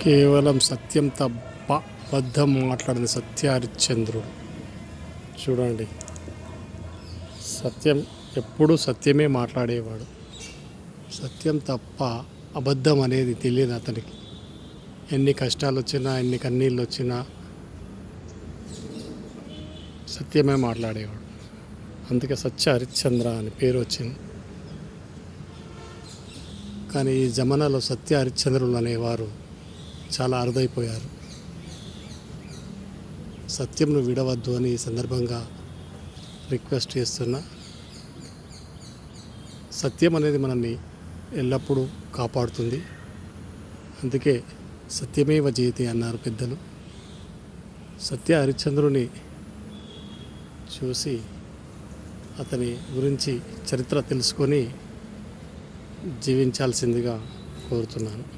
కేవలం సత్యం తప్ప అబద్ధం మాట్లాడింది సత్య హరిశ్చంద్రుడు చూడండి. సత్యం ఎప్పుడూ సత్యమే మాట్లాడేవాడు. సత్యం తప్ప అబద్ధం అనేది తెలియదు అతనికి. ఎన్ని కష్టాలు వచ్చినా ఎన్ని కన్నీళ్ళు వచ్చినా సత్యమే మాట్లాడేవాడు. అందుకే సత్య హరిశ్చంద్ర అని పేరు వచ్చింది కానీ ఈ జమానాలో సత్య హరిశ్చంద్రులు అనేవారు చాలా అరుదైపోయారు. సత్యంను విడవద్దు అని ఈ సందర్భంగా రిక్వెస్ట్ చేస్తున్నా సత్యం అనేది మనల్ని ఎల్లప్పుడూ కాపాడుతుంది. అందుకే సత్యమేవ జయతి అన్నారు పెద్దలు. సత్య హరిశ్చంద్రుని చూసి అతని గురించి చరిత్ర తెలుసుకొని జీవించాల్సిందిగా కోరుతున్నాను.